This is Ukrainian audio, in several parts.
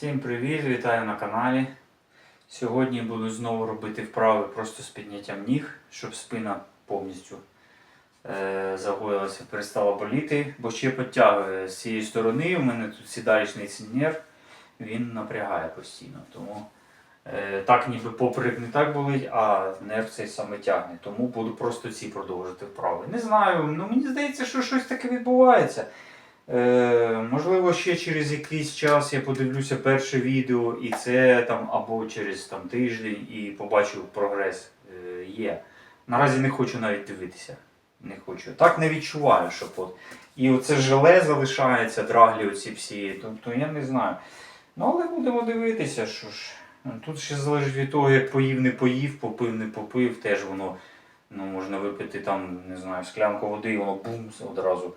Всім привіт, вітаю на каналі. Сьогодні буду знову робити вправи просто з підняттям ніг, щоб спина повністю е, загоїлася, перестала боліти, бо ще підтягує з цієї сторони. У мене тут сідаючний нерв, він напрягає постійно. Тому е, так ніби поперек не так болить, а нерв цей саме тягне. Тому буду просто ці продовжити вправи. Не знаю, ну мені здається, що щось таке відбувається. Е, можливо, ще через якийсь час я подивлюся перше відео, і це там або через там, тиждень і побачу прогрес е, є. Наразі не хочу навіть дивитися. Не хочу. Так не відчуваю, що от. І оце желе залишається, драглі оці всі. Тобто я не знаю. Ну, але будемо дивитися, що ж. Ну, Тут ще залежить від того, як поїв, не поїв, попив, не попив, теж воно ну, можна випити там, не знаю, склянку води, і воно бум одразу.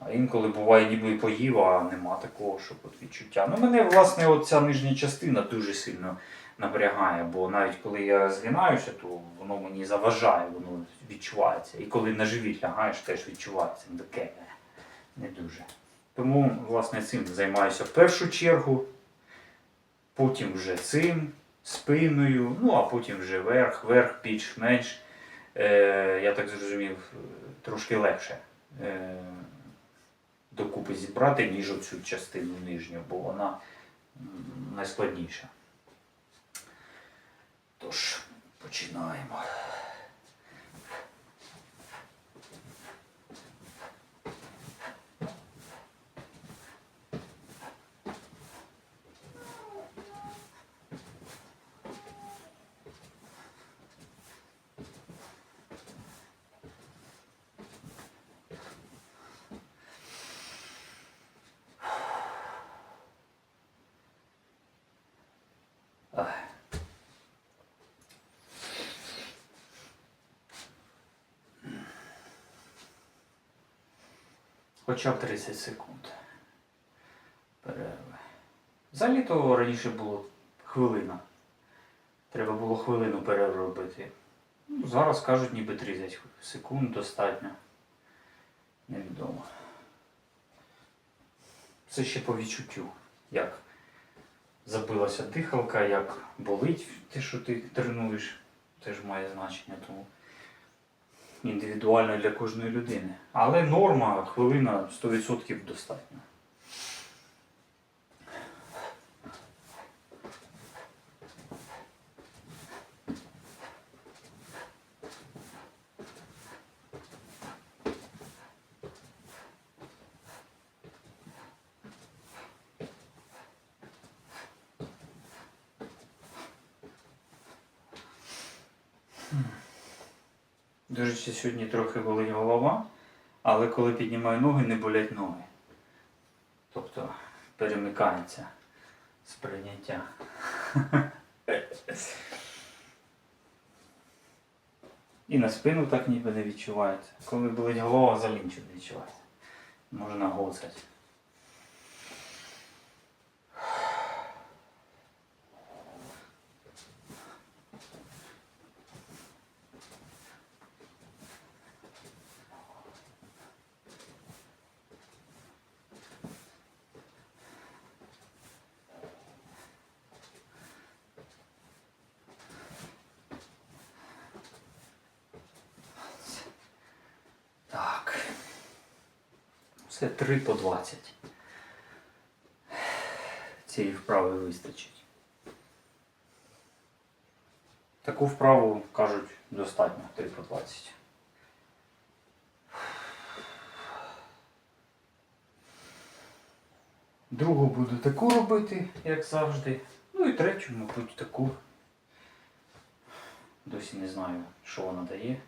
А інколи буває ніби поїв, а нема такого, щоб от відчуття. Ну, мене, власне, оця нижня частина дуже сильно напрягає, бо навіть коли я згинаюся, то воно мені заважає, воно відчувається. І коли на живіт лягаєш, теж відчувається. Ну, Таке не дуже. Тому, власне, цим займаюся в першу чергу, потім вже цим, спиною, ну а потім вже верх, верх більш-менш, е, я так зрозумів, трошки легше. Е, докупи зібрати, ніж оцю частину нижню, бо вона найскладніша. Тож, починаємо. Хоча б 30 секунд. Перерви. Взагалі то раніше було хвилина. Треба було хвилину перерву робити. Ну, зараз кажуть ніби 30 секунд достатньо. Невідомо. Це ще по відчуттю. Як забилася дихалка, як болить те, що ти тренуєш, теж має значення, тому індивідуально для кожної людини. Але норма, хвилина 100% достатньо. Речі, сьогодні трохи болить голова, але коли піднімаю ноги, не болять ноги. Тобто перемикається сприйняття. І на спину так ніби не відчувається. Коли болить голова, взагалі не відчувається. Можна гоцати. Так. Все 3 по 20. Цієї вправи вистачить. Таку вправу, кажуть, достатньо 3 по 20. Другу буду таку робити, як завжди. Ну і третю, мабуть, таку. Досі не знаю, що вона дає.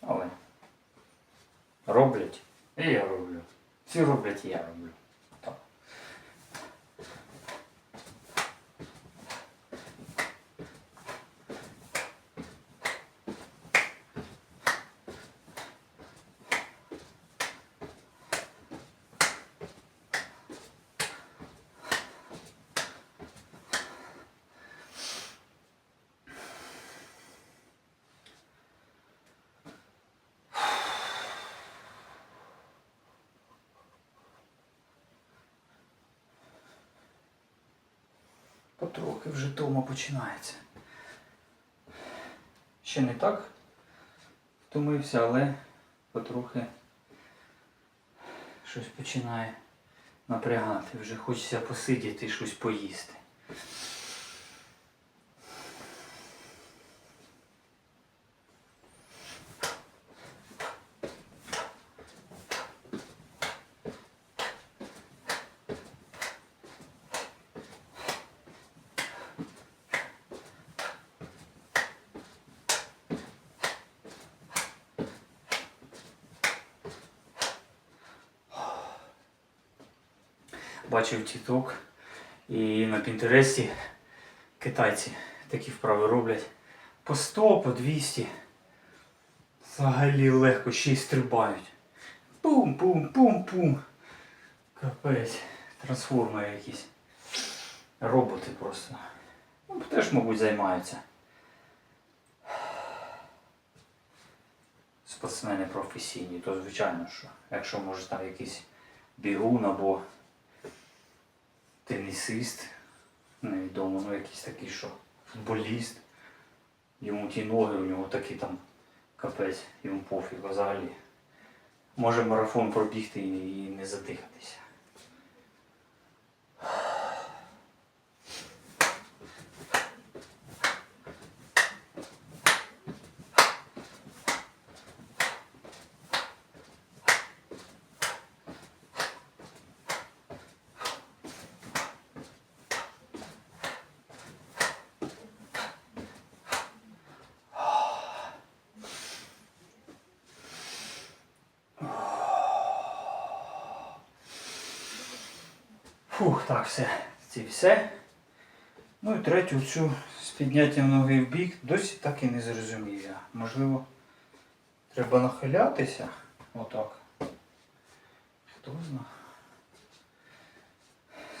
Але роблять, і я роблю. Всі роблять, і я роблю. Потрохи вже тома починається. Ще не так втомився, але потрохи щось починає напрягати. Вже хочеться посидіти і щось поїсти. Бачив тіток і на Пінтересті китайці такі вправи роблять по 100, по 200. Взагалі легко ще й стрибають. Пум-пум-пум-пум. Капець. Трансформери якісь. Роботи просто. Ну, теж, мабуть, займаються. Спортсмени професійні, то звичайно, що якщо може там якийсь бігун або тенісист, невідомо, ну якийсь такий, що футболіст, йому ті ноги, у нього такі там капець, йому пофіг взагалі. Може марафон пробігти і не задихатися. Фух, так, все. Це все. Ну і третю цю з підняттям ноги в бік досі так і не зрозумів я. Можливо, треба нахилятися. Отак. Хто знає.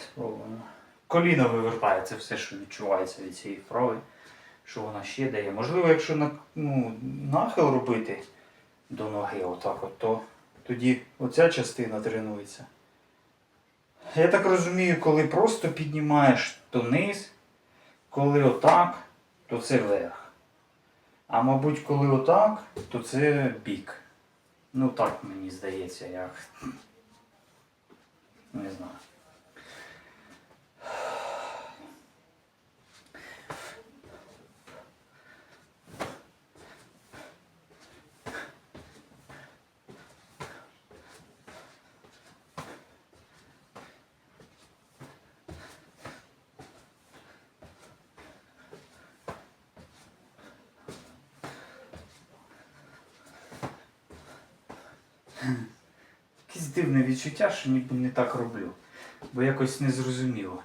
Спробуємо. Коліно вивертається все, що відчувається від цієї вправи, що вона ще дає. Можливо, якщо на, ну, нахил робити до ноги, отак от, то тоді оця частина тренується. Я так розумію, коли просто піднімаєш, то низ, коли отак, то це вверх. А мабуть, коли отак, то це бік. Ну так мені здається, як. Не знаю. Якесь дивне відчуття, що ніби не так роблю. Бо якось не зрозуміло.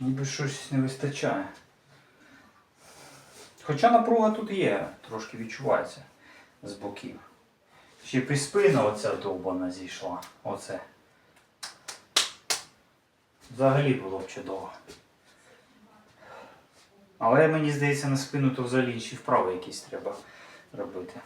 Ніби щось не вистачає. Хоча напруга тут є, трошки відчувається з боків. Ще під спину оця довбана зійшла. Оце. Взагалі було б чудово. Але мені здається, на спину то взагалі інші вправи якісь треба робити.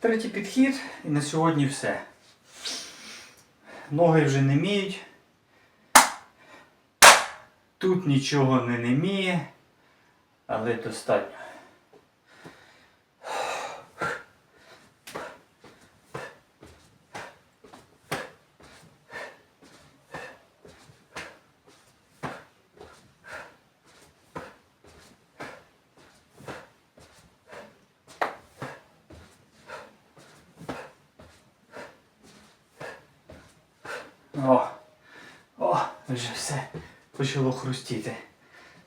Третій підхід і на сьогодні все. Ноги вже не міють. Тут нічого не неміє, але достатньо. О, о, вже все почало хрустіти.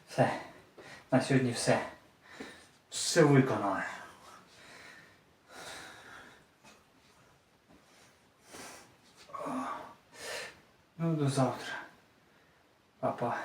Все. На сьогодні все. Все виконали. Ну, до завтра. Папа.